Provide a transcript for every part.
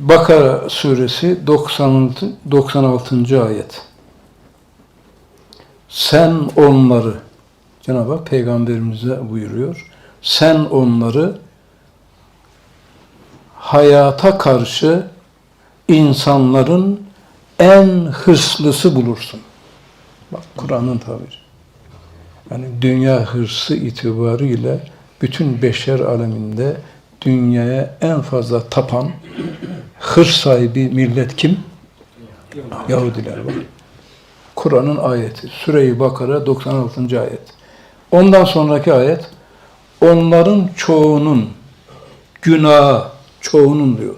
Bakara suresi 96. 96. ayet. Sen onları Cenab-ı Hak peygamberimize buyuruyor. Sen onları hayata karşı insanların en hırslısı bulursun. Bak Kur'an'ın tabiri. Yani dünya hırsı itibariyle bütün beşer aleminde dünyaya en fazla tapan hırs sahibi millet kim? Yahudiler var. Kur'an'ın ayeti. Süre-i Bakara 96. ayet. Ondan sonraki ayet onların çoğunun günahı çoğunun diyor.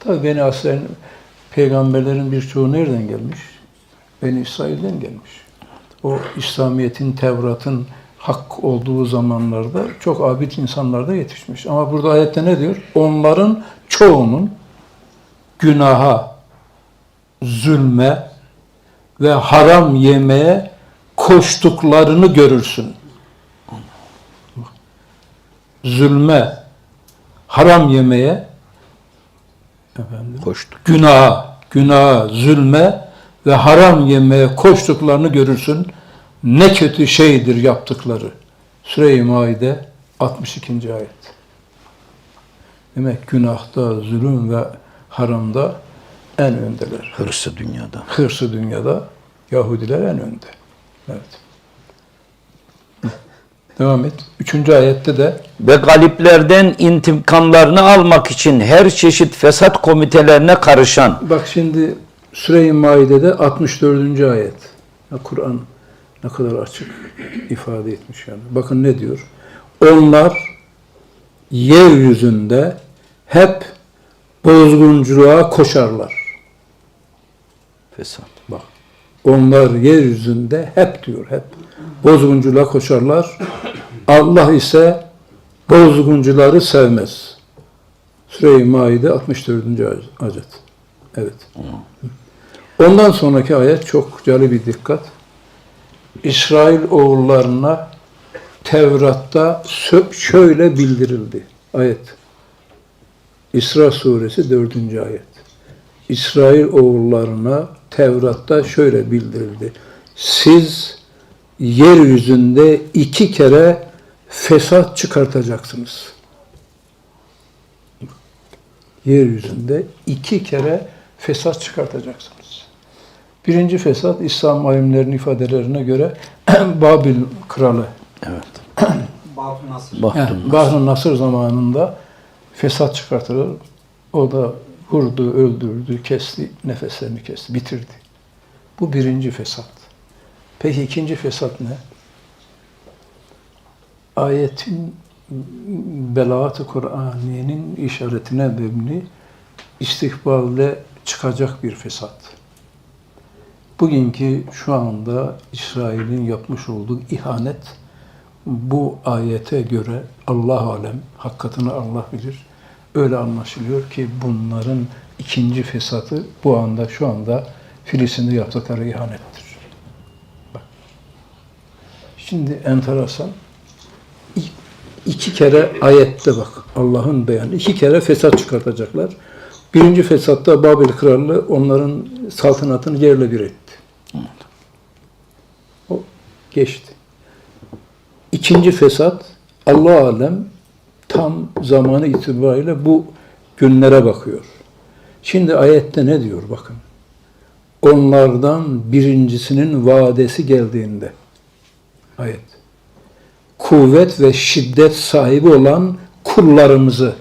Tabi Beni Aslen peygamberlerin birçoğu nereden gelmiş? Beni İsrail'den gelmiş. O İslamiyet'in, Tevrat'ın hak olduğu zamanlarda çok abid insanlar da yetişmiş. Ama burada ayette ne diyor? Onların çoğunun günaha, zulme ve haram yemeye koştuklarını görürsün. Zulme, haram yemeye efendim, Koştuk. günaha, günaha, zulme ve haram yemeye koştuklarını görürsün. Ne kötü şeydir yaptıkları. Süre-i Maide 62. ayet. Demek günahta, zulüm ve haramda en öndeler. Hırsı dünyada. Hırsı dünyada Yahudiler en önde. Evet. Devam et. Üçüncü ayette de Ve galiplerden intikamlarını almak için her çeşit fesat komitelerine karışan Bak şimdi Süre-i Maide'de 64. ayet. Kur'an ne kadar açık ifade etmiş yani. Bakın ne diyor? Onlar yeryüzünde hep bozgunculuğa koşarlar. fesat. Bak. Onlar yeryüzünde hep diyor hep bozgunculuğa koşarlar. Allah ise bozguncuları sevmez. Süre-i Maide 64. ayet. Evet. Ondan sonraki ayet çok cali bir dikkat. İsrail oğullarına Tevrat'ta şöyle bildirildi. Ayet. İsra suresi 4. ayet. İsrail oğullarına Tevrat'ta şöyle bildirildi. Siz yeryüzünde iki kere fesat çıkartacaksınız. Yeryüzünde iki kere fesat çıkartacaksınız. Birinci fesat İslam alimlerinin ifadelerine göre Babil kralı Evet. Yani Bahr-ı Nasır zamanında fesat çıkartılır. O da vurdu, öldürdü, kesti, nefeslerini kesti, bitirdi. Bu birinci fesat. Peki ikinci fesat ne? Ayetin belaat-ı Kur'aniyenin işaretine mebni istikballe çıkacak bir fesat. Bugünkü şu anda İsrail'in yapmış olduğu ihanet bu ayete göre Allah alem, hakikatini Allah bilir. Öyle anlaşılıyor ki bunların ikinci fesatı bu anda şu anda Filistin'de yaptıkları ihanettir. Bak. Şimdi enteresan. İki kere ayette bak Allah'ın beyanı. iki kere fesat çıkartacaklar. Birinci fesatta Babil krallığı onların saltanatını yerle bir etti. O geçti. İkinci fesat Allah alem tam zamanı itibariyle bu günlere bakıyor. Şimdi ayette ne diyor bakın. Onlardan birincisinin vadesi geldiğinde ayet. Kuvvet ve şiddet sahibi olan kullarımızı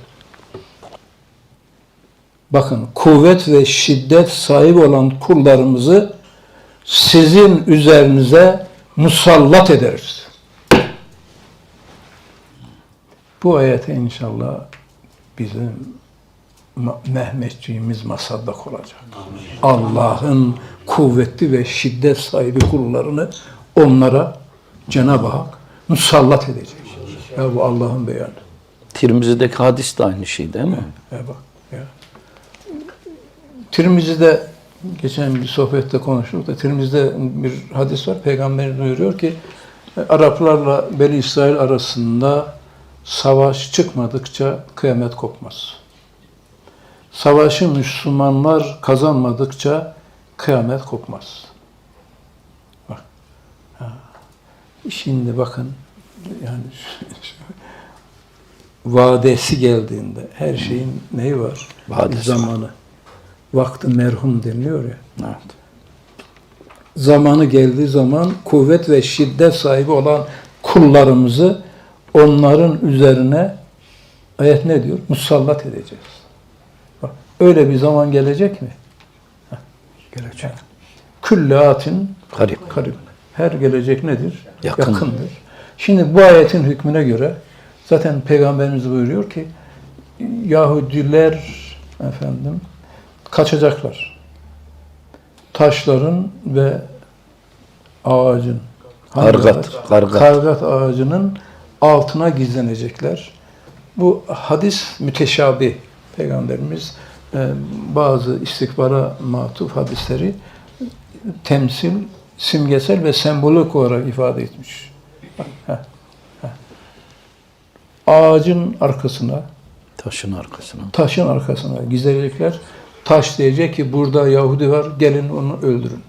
bakın kuvvet ve şiddet sahibi olan kullarımızı sizin üzerinize musallat ederiz. Bu ayete inşallah bizim Mehmetçiğimiz masaddak olacak. Allah'ın kuvvetli ve şiddet sahibi kullarını onlara Cenab-ı Hak musallat edecek. Ya bu Allah'ın beyanı. Tirmizi'deki hadis de aynı şey değil mi? Ya bak ya. Tirmizi'de geçen bir sohbette konuştuk da Tirmizi'de bir hadis var. Peygamber buyuruyor ki Araplarla Beni İsrail arasında savaş çıkmadıkça kıyamet kopmaz. Savaşı Müslümanlar kazanmadıkça kıyamet kopmaz. Bak. Ha. Şimdi bakın yani vadesi geldiğinde her şeyin neyi var? Vadesi var. Vakti merhum deniliyor ya. Evet. Zamanı geldiği zaman kuvvet ve şiddet sahibi olan kullarımızı onların üzerine ayet ne diyor? Musallat edeceğiz. Bak, öyle bir zaman gelecek mi? Gelecek. Külle atin Garip. karib. Her gelecek nedir? Yakın. Yakındır. Şimdi bu ayetin hükmüne göre zaten Peygamberimiz buyuruyor ki Yahudiler efendim kaçacaklar. Taşların ve ağacın Kargat, ağaç? kargat. kargat ağacının altına gizlenecekler. Bu hadis müteşabih. Peygamberimiz e, bazı istikbara matuf hadisleri temsil, simgesel ve sembolik olarak ifade etmiş. Heh, heh. Ağacın arkasına, Taşın arkasına. taşın arkasına gizlenecekler. Taş diyecek ki burada Yahudi var, gelin onu öldürün.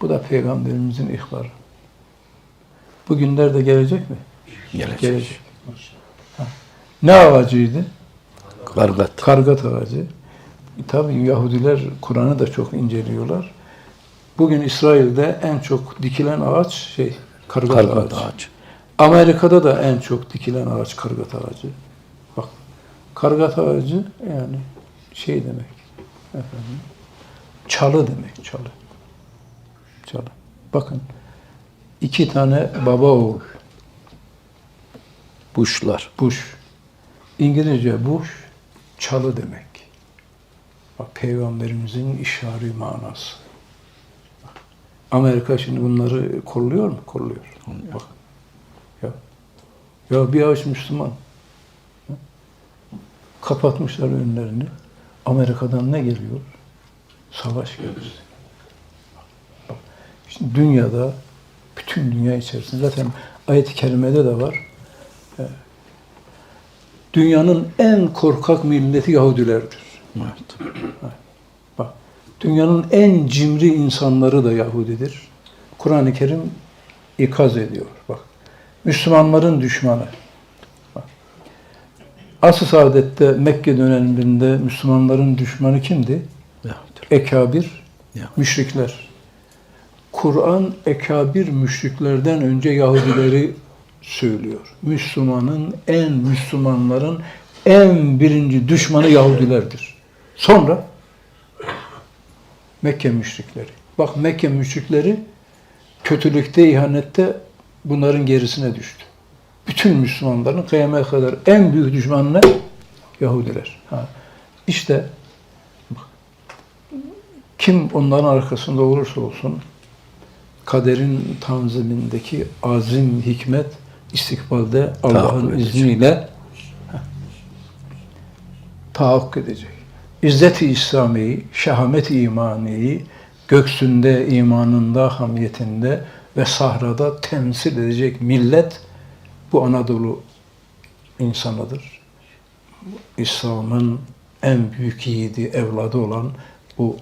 Bu da Peygamberimizin ihbarı. Bu günler de gelecek mi? Gelecek. Gelecek. Ne ağacıydı? Kargat. Kargat ağacı. Tabii Yahudiler Kur'an'ı da çok inceliyorlar. Bugün İsrail'de en çok dikilen ağaç şey kargat, Kargat ağacı. ağacı. Amerika'da da en çok dikilen ağaç kargat ağacı. Kargat ağacı yani şey demek efendim çalı demek çalı. Çalı. Bakın iki tane baba oğul Buşlar. Bush. İngilizce bush çalı demek. Bak peygamberimizin işari manası. Bak, Amerika şimdi bunları kolluyor mu? Kolluyor. Bak. Ya. Ya bir avuç Müslüman. Kapatmışlar önlerini. Amerika'dan ne geliyor? Savaş geliyor. Şimdi dünyada bütün dünya içerisinde zaten ayet-i kerimede de var. Dünyanın en korkak milleti Yahudilerdir. Evet. Bak, dünyanın en cimri insanları da Yahudidir. Kur'an-ı Kerim ikaz ediyor. Bak, Müslümanların düşmanı. Asr-ı Saadet'te Mekke döneminde Müslümanların düşmanı kimdi? Ekabir, müşrikler. Kur'an ekabir müşriklerden önce Yahudileri söylüyor. Müslümanın en Müslümanların en birinci düşmanı Yahudilerdir. Sonra Mekke müşrikleri. Bak Mekke müşrikleri kötülükte, ihanette bunların gerisine düştü. Bütün Müslümanların kıyamete kadar en büyük düşmanı ne? Yahudiler. Ha. İşte kim onların arkasında olursa olsun kaderin tanzimindeki azim, hikmet istikbalde Allah'ın izniyle tahakkuk edecek. İzzet-i İslami'yi, şehamet-i imaniyi göksünde, imanında, hamiyetinde ve sahrada temsil edecek millet bu Anadolu insanıdır. İslam'ın en büyük yiğidi, evladı olan bu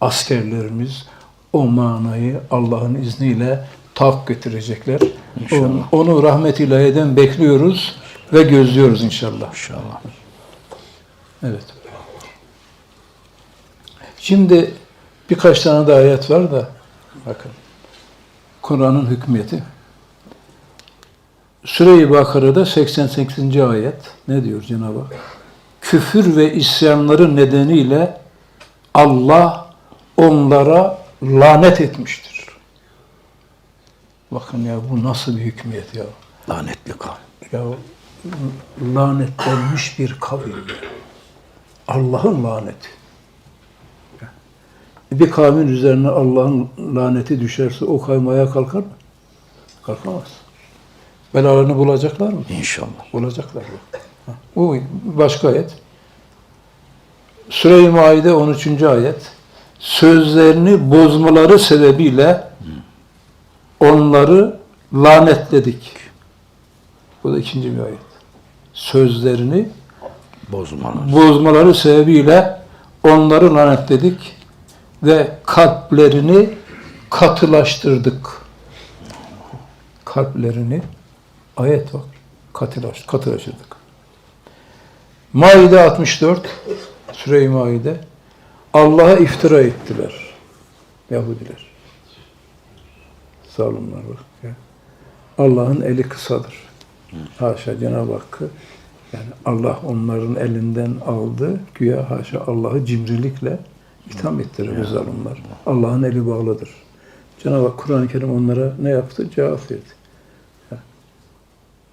askerlerimiz o manayı Allah'ın izniyle tahakkuk getirecekler. İnşallah. Onu, onu rahmet ilahiden bekliyoruz ve gözlüyoruz inşallah. İnşallah. Evet. Şimdi birkaç tane de ayet var da bakın. Kur'an'ın hükmiyeti. Süre-i Bakara'da 88. ayet ne diyor Cenab-ı Hak? Küfür ve isyanları nedeniyle Allah onlara lanet etmiştir. Bakın ya bu nasıl bir hükmiyet ya. Lanetli kavim. Ya lanetlenmiş bir kavim. Allah'ın laneti. Bir kavmin üzerine Allah'ın laneti düşerse o kavim ayağa kalkar mı? Kalkamaz. Belalarını bulacaklar mı? İnşallah. Bulacaklar. Bu başka ayet. Süre-i Maide 13. ayet. Sözlerini bozmaları sebebiyle onları lanetledik. Bu da ikinci bir ayet. Sözlerini Bozmalar. bozmaları sebebiyle onları lanetledik ve kalplerini katılaştırdık. Kalplerini ayet bak katılaş, katılaştırdık. Maide 64 Süre-i Maide Allah'a iftira ettiler. Yahudiler. Zalimler bak. ya. Allah'ın eli kısadır. Haşa Cenab-ı Hakk'ı yani Allah onların elinden aldı. Güya haşa Allah'ı cimrilikle itham ettirir bu zalimler. Allah'ın eli bağlıdır. Cenab-ı Hak Kur'an-ı Kerim onlara ne yaptı? Cevap verdi.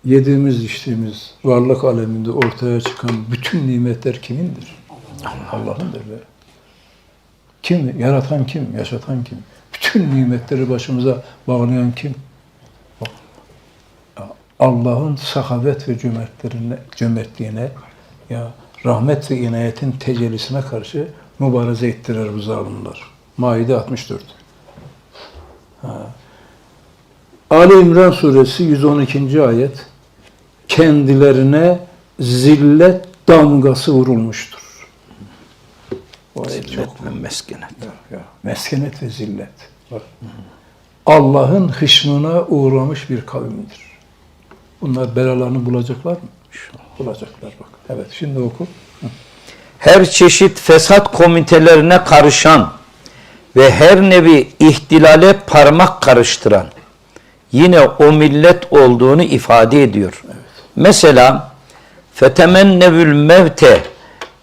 Yediğimiz, içtiğimiz, varlık aleminde ortaya çıkan bütün nimetler kimindir? Allah'ındır be. Kim? Yaratan kim? Yaşatan kim? Bütün nimetleri başımıza bağlayan kim? Allah'ın sahavet ve cömertlerine, cömertliğine ya rahmet ve inayetin tecellisine karşı mübareze ettirer bu zalimler. Maide 64. Ha. Ali İmran suresi 112. ayet kendilerine zillet damgası vurulmuştur. O ayet çok Zillet ve meskenet. ya, ya, meskenet ve zillet. Allah'ın hışmına uğramış bir kavimdir. Bunlar belalarını bulacaklar mı? Bulacaklar bak. Evet şimdi oku. her çeşit fesat komitelerine karışan ve her nevi ihtilale parmak karıştıran yine o millet olduğunu ifade ediyor. Mesela fetemennevül mevte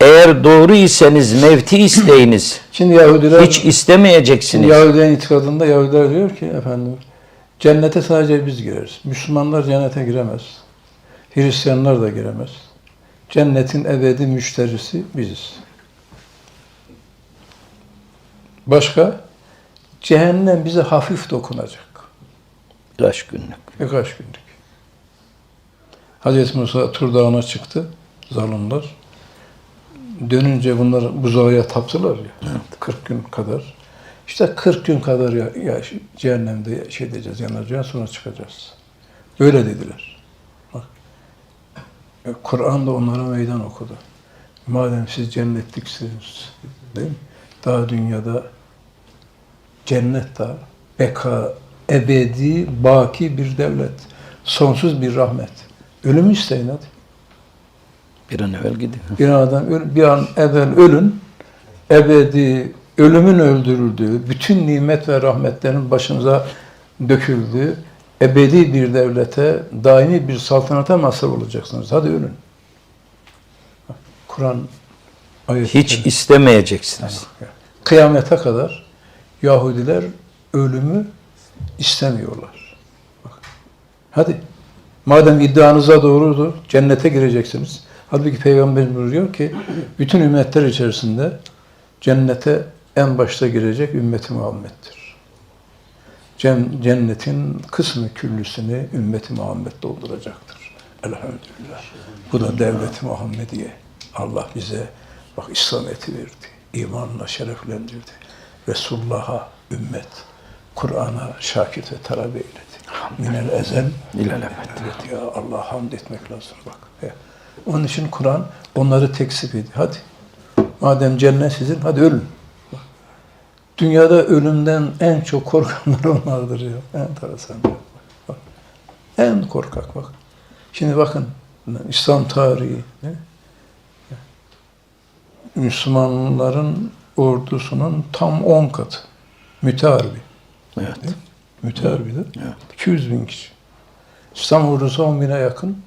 eğer doğru iseniz mevti isteyiniz. Şimdi Yahudiler Hiç istemeyeceksiniz. Yahudilerin itikadında Yahudiler diyor ki efendim cennete sadece biz gireriz. Müslümanlar cennete giremez. Hristiyanlar da giremez. Cennetin ebedi müşterisi biziz. Başka? Cehennem bize hafif dokunacak. Birkaç günlük. Birkaç günlük. Hazreti Musa Tur Dağı'na çıktı. Zalimler. Dönünce bunlar buzağıya taptılar ya. 40 gün kadar. İşte 40 gün kadar ya, ya cehennemde şey diyeceğiz, yanacağız, sonra çıkacağız. Böyle dediler. Bak. E, Kur'an da onlara meydan okudu. Madem siz cennetliksiniz, değil mi? Daha dünyada cennet daha, beka, ebedi, baki bir devlet, sonsuz bir rahmet. Ölümü isteyin hadi. Bir an evvel gidin. Bir adam öl- bir an evvel ölün, ebedi, ölümün öldürüldüğü, bütün nimet ve rahmetlerin başınıza döküldüğü ebedi bir devlete, daimi bir saltanata mazhar olacaksınız. Hadi ölün. Kur'an ayeti. Hiç istemeyeceksiniz. Kıyamete kadar Yahudiler ölümü istemiyorlar. Bak. Hadi. Madem iddianıza doğrudur, cennete gireceksiniz. Halbuki Peygamber buyuruyor ki, bütün ümmetler içerisinde cennete en başta girecek ümmeti Muhammed'dir. Cen- Cennetin kısmı küllüsünü ümmeti Muhammed dolduracaktır. Elhamdülillah. Bu da devleti Muhammediye. Allah bize bak İslamiyet'i verdi. imanla şereflendirdi. Resulullah'a ümmet, Kur'an'a şakit ve talebe eyledi. Minel ezel İlelebet. Evet ya Allah hamd etmek lazım bak. Onun için Kur'an onları tekzip ediyor. Hadi. Madem cennet sizin hadi ölün. Bak. Dünyada ölümden en çok korkanlar onlardır ya. Enteresan. Bak. En korkak bak. Şimdi bakın İslam tarihi ne? Müslümanların ordusunun tam 10 katı. Müteharbi. Evet. Müteharbidir. 200 bin kişi. İslam ordusu 10 bine yakın.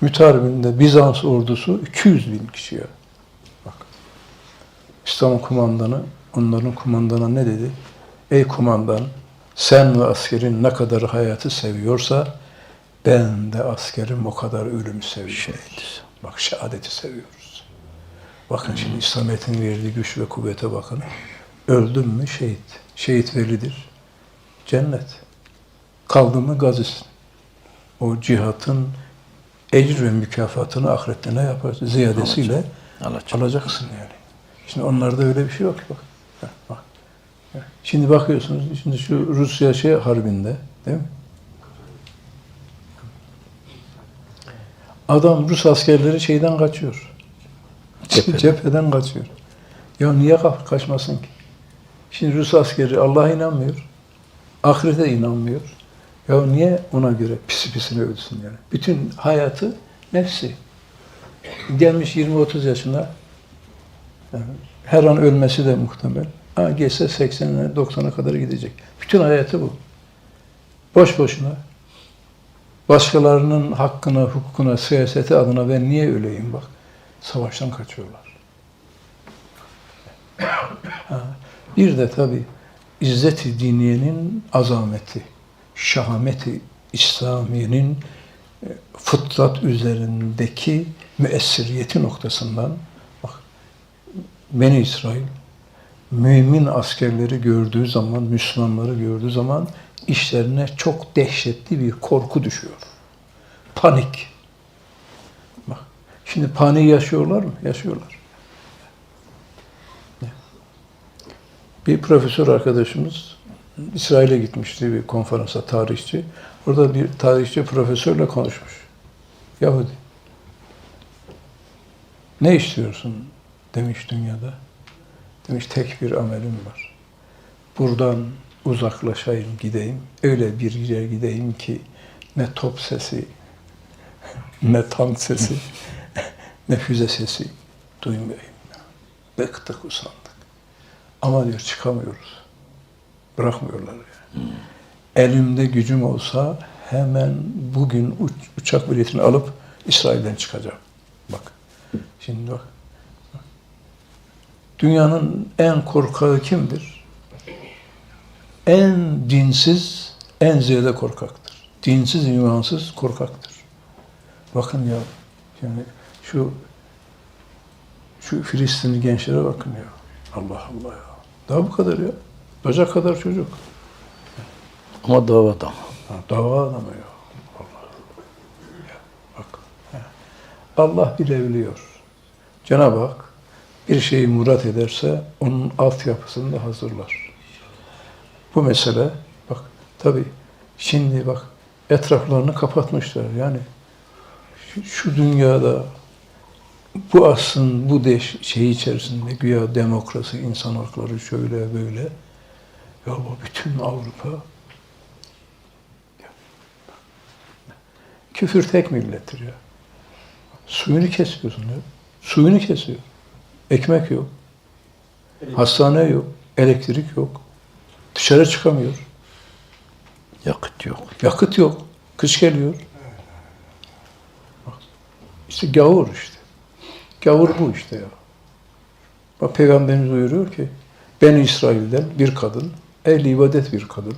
Müteharibinde Bizans ordusu 200 bin kişi ya. Bak. İslam kumandanı, onların kumandana ne dedi? Ey kumandan, sen ve askerin ne kadar hayatı seviyorsa ben de askerim o kadar ölümü seviyorum. Bak şehadeti seviyoruz. Bakın şimdi İslamiyet'in verdiği güç ve kuvvete bakın. Öldüm mü şehit. Şehit velidir. Cennet. Kaldı mı gazisin. O cihatın ecr ve mükafatını ahirette ne yaparsın? Ziyadesiyle Alacak. alacaksın yani. Şimdi onlarda öyle bir şey yok bak. Bak. Şimdi bakıyorsunuz, şimdi şu Rusya şey harbinde, değil mi? Adam Rus askerleri şeyden kaçıyor. Cepheden. Cepheden kaçıyor. Ya niye ka- kaçmasın ki? Şimdi Rus askeri Allah'a inanmıyor. Ahirete inanmıyor. Ya niye ona göre pisi pisine ölsün yani? Bütün hayatı nefsi. Gelmiş 20-30 yaşına yani her an ölmesi de muhtemel. Ha, geçse 80'e 90'a kadar gidecek. Bütün hayatı bu. Boş boşuna. Başkalarının hakkına, hukukuna, siyaseti adına ben niye öleyim bak. Savaştan kaçıyorlar. Ha, Bir de tabi İzzet-i Diniye'nin azameti, şahameti İslamiye'nin e, fıtrat üzerindeki müessiriyeti noktasından bak Beni İsrail mümin askerleri gördüğü zaman, Müslümanları gördüğü zaman işlerine çok dehşetli bir korku düşüyor. Panik. Bak, şimdi paniği yaşıyorlar mı? Yaşıyorlar. Bir profesör arkadaşımız İsrail'e gitmişti bir konferansa tarihçi. Orada bir tarihçi profesörle konuşmuş. Yahudi. Ne istiyorsun demiş dünyada. Demiş tek bir amelim var. Buradan uzaklaşayım, gideyim. Öyle bir yere gideyim ki ne top sesi, ne tank sesi, ne füze sesi duymayayım. Bıktık, usandık. Ama diyor çıkamıyoruz. Bırakmıyorlar yani. Elimde gücüm olsa hemen bugün uç- uçak biletini alıp İsrail'den çıkacağım. Bak. Şimdi bak. Dünyanın en korkağı kimdir? En dinsiz, en ziyade korkaktır. Dinsiz, imansız korkaktır. Bakın ya, yani şu şu Filistinli gençlere bakın ya. Allah Allah ya. Daha bu kadar ya. Bacak kadar çocuk. Ama davada. Ha, dava adamı ya. Allah. Ya, bak. ha. Allah bile biliyor. Cenab-ı Hak bir şeyi murat ederse onun altyapısını da hazırlar. Bu mesele bak tabi şimdi bak etraflarını kapatmışlar. Yani şu, şu dünyada bu asrın bu deş, şey içerisinde güya demokrasi, insan hakları şöyle böyle ya bu bütün Avrupa Küfür tek millettir ya. Suyunu kesiyorsun ya. Suyunu kesiyor. Ekmek yok. Hastane yok. Elektrik yok. Dışarı çıkamıyor. Yakıt yok. Yakıt yok. Kış geliyor. Bak, İşte gavur işte. Gavur bu işte ya. Bak Peygamberimiz buyuruyor ki ben İsrail'den bir kadın, ehli ibadet bir kadın.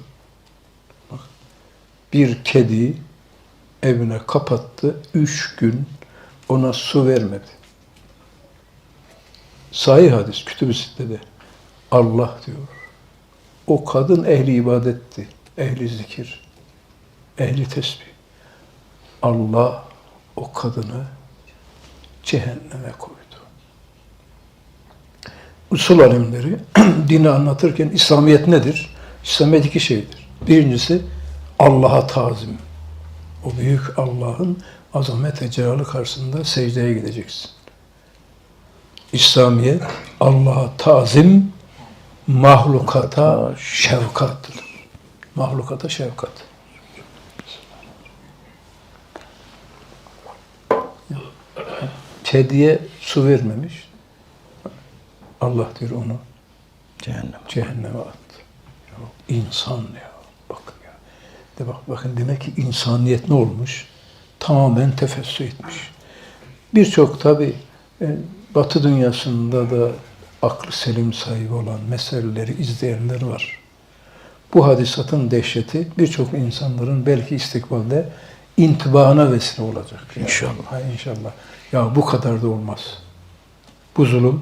Bak, bir kedi evine kapattı. Üç gün ona su vermedi. Sahih hadis kütüb-i sittede. Allah diyor. O kadın ehli ibadetti. Ehli zikir. Ehli tesbih. Allah o kadını cehenneme koydu. Usul alimleri dini anlatırken İslamiyet nedir? İslamiyet iki şeydir. Birincisi Allah'a tazim. O büyük Allah'ın azamet ve celali karşısında secdeye gideceksin. İslamiyet Allah'a tazim, mahlukata şefkattır. Mahlukata şefkat. Kediye su vermemiş. Allah diyor onu Cehennem. cehenneme attı. Ya, insan ya. Bakın ya. De bak, bakın demek ki insaniyet ne olmuş? Tamamen tefessü etmiş. Birçok tabi Batı dünyasında da aklı selim sahibi olan meseleleri izleyenler var. Bu hadisatın dehşeti birçok insanların belki istikbalde intibahına vesile olacak. Ya. İnşallah. Ha, inşallah. Ya bu kadar da olmaz. Bu zulüm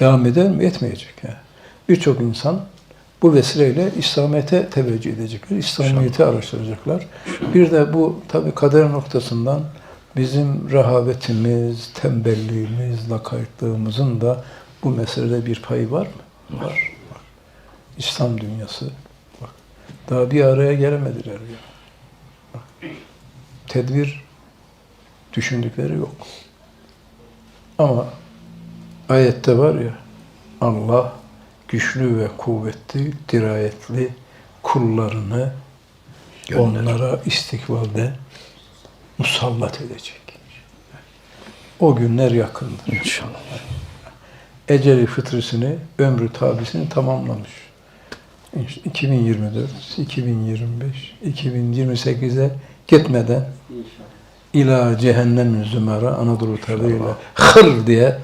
devam eder mi? Etmeyecek. Yani. Birçok insan bu vesileyle İslamiyet'e teveccüh edecekler. İslamiyet'i araştıracaklar. Bir de bu tabi kader noktasından bizim rehavetimiz, tembelliğimiz, lakaytlığımızın da bu meselede bir payı var mı? Var. var. İslam dünyası. Bak, daha bir araya gelemediler ya. Bak, tedbir Düşündükleri yok. Ama ayette var ya Allah güçlü ve kuvvetli, dirayetli kullarını onlara istikbalde musallat edecek. O günler yakındır. İnşallah. Eceli fıtrisini, ömrü tabisini tamamlamış. İşte 2024, 2025, 2028'e gitmeden ila cehennem zümera Anadolu tabiriyle hır diye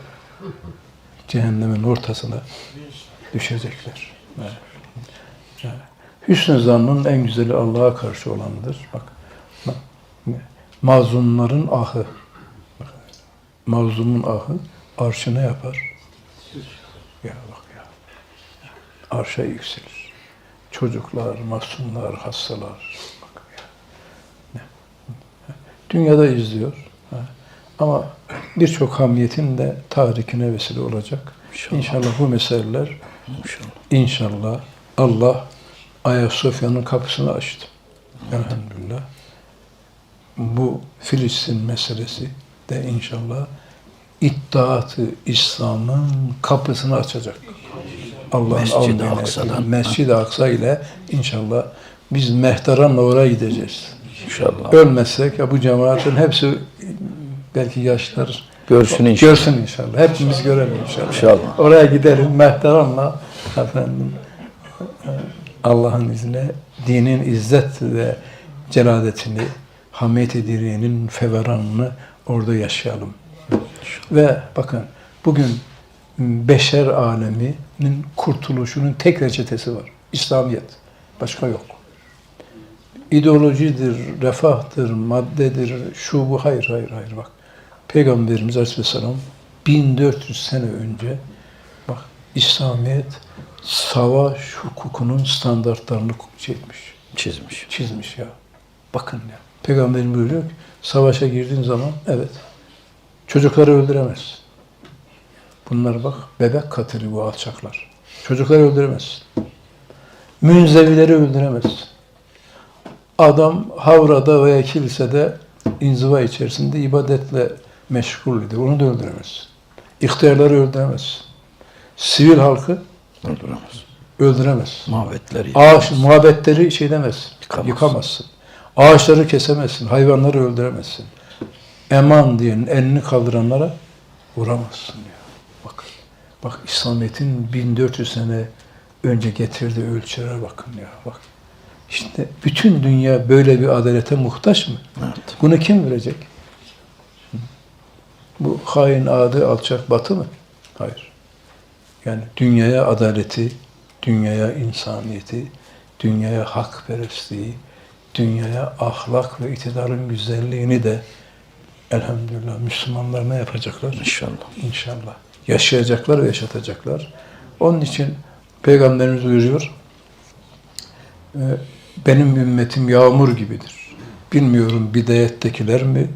cehennemin ortasına düşecekler. Evet. Evet. Hüsnü zannın en güzeli Allah'a karşı olanıdır. Bak, bak, mazlumların ahı, bak, mazlumun ahı arşına yapar. Ya bak ya. Arşa yükselir. Çocuklar, masumlar, hastalar. Dünyada izliyor. Ama birçok hamiyetin de tahrikine vesile olacak. İnşallah. İnşallah bu meseleler İnşallah. İnşallah Allah Ayasofya'nın kapısını açtı. Elhamdülillah. Bu Filistin meselesi de inşallah iddiatı İslam'ın kapısını açacak. Allah'ın Mescid-i Aksa'dan. Mescid-i Aksa ile inşallah biz mehteranla oraya gideceğiz. İnşallah. Ölmezsek ya bu cemaatin hepsi belki yaşlar Görsün inşallah. Görsün inşallah. Hepimiz görelim inşallah. İnşallah. Oraya gidelim mehteranla efendim Allah'ın izniyle dinin izzet ve celadetini, hamiyet-i diriyenin feveranını orada yaşayalım. Ve bakın bugün beşer aleminin kurtuluşunun tek reçetesi var. İslamiyet. Başka yok. İdeolojidir, refahtır, maddedir, şu bu. Hayır, hayır, hayır. Bak. Peygamberimiz Aleyhisselam 1400 sene önce bak İslamiyet savaş hukukunun standartlarını şey etmiş, Çizmiş. çizmiş ya. Bakın ya. Peygamberim buyuruyor ki savaşa girdiğin zaman evet çocukları öldüremezsin. Bunlar bak bebek katili bu alçaklar. Çocukları öldüremezsin. Münzevileri öldüremezsin. Adam havrada veya kilisede inziva içerisinde ibadetle meşgul idi. Onu da öldüremezsin. İhtiyarları öldüremezsin. Sivil halkı Öldüremez. öldüremezsin. Mabetleri. Ağaç, muhabbetleri şey demezsin. Yıkamazsın. Yıkamazsın. Ağaçları kesemezsin. Hayvanları öldüremezsin. Eman diyenin elini kaldıranlara vuramazsın ya. Bak, bak İslamiyet'in 1400 sene önce getirdiği ölçülere bakın ya. Bak. İşte bütün dünya böyle bir adalete muhtaç mı? Evet. Bunu kim verecek? Bu hain adı alçak batı mı? Hayır. Yani dünyaya adaleti, dünyaya insaniyeti, dünyaya hakperestliği, dünyaya ahlak ve itidalın güzelliğini de elhamdülillah Müslümanlar ne yapacaklar? İnşallah. İnşallah. Yaşayacaklar ve yaşatacaklar. Onun için Peygamberimiz buyuruyor, e, benim ümmetim yağmur gibidir. Bilmiyorum bidayettekiler mi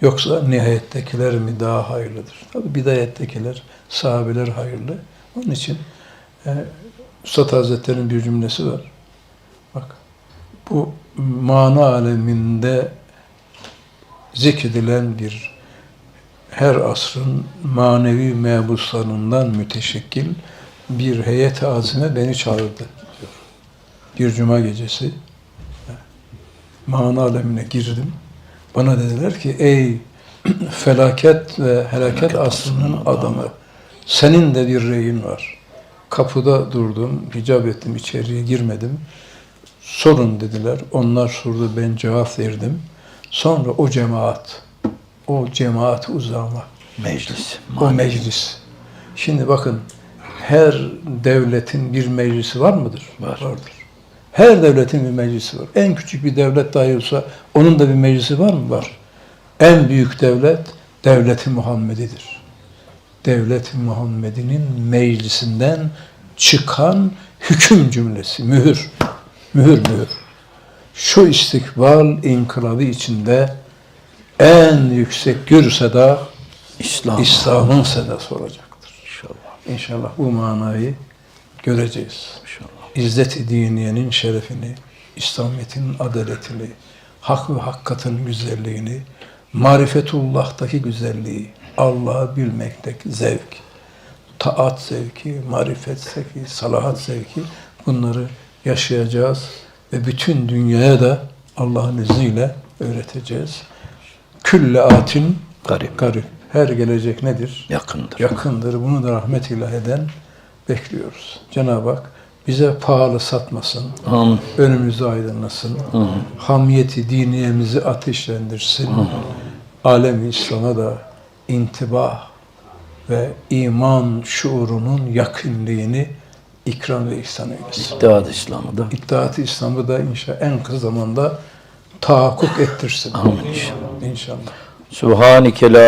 yoksa nihayettekiler mi daha hayırlıdır? Tabi bidayettekiler, sahabeler hayırlı. Onun için e, Üstad Hazretleri'nin bir cümlesi var. Bak, bu mana aleminde zikredilen bir her asrın manevi mebuslarından müteşekkil bir heyet azime beni çağırdı. Bir cuma gecesi mana alemine girdim. Bana dediler ki ey felaket ve helaket asrının adamı senin de bir reyin var. Kapıda durdum, hicap ettim, içeriye girmedim. Sorun dediler. Onlar sordu, ben cevap verdim. Sonra o cemaat, o cemaat uzama, Meclis. o meclis. Şimdi bakın, her devletin bir meclisi var mıdır? Var. Vardır. Her devletin bir meclisi var. En küçük bir devlet dahi olsa onun da bir meclisi var mı? Var. En büyük devlet devleti Muhammedidir. Devleti Muhammed'inin meclisinden çıkan hüküm cümlesi, mühür. Mühür mühür. Şu istikbal inkılabı içinde en yüksek gür seda İslam. İslam'ın sedası olacaktır. İnşallah. İnşallah bu manayı göreceğiz. İnşallah. İzzet-i diniyenin şerefini, İslamiyet'in adaletini, hak ve hakikatin güzelliğini, marifetullah'taki güzelliği, Allah'ı bilmekteki zevk, taat zevki, marifet zevki, salahat zevki bunları yaşayacağız ve bütün dünyaya da Allah'ın izniyle öğreteceğiz. Külle atin Garip. garip. Her gelecek nedir? Yakındır. Yakındır. Bunu da rahmet ilahiden bekliyoruz. Cenab-ı Hak bize pahalı satmasın. Amin. Önümüzü aydınlasın. Hamiyeti diniyemizi ateşlendirsin. Alem İslam'a da intibah ve iman şuurunun yakınlığını ikram ve ihsan eylesin. İttihat İslam'ı da. İttihat-ı İslam'ı da inşallah en kısa zamanda tahakkuk ettirsin. Amin inşallah. İnşallah. Subhaneke la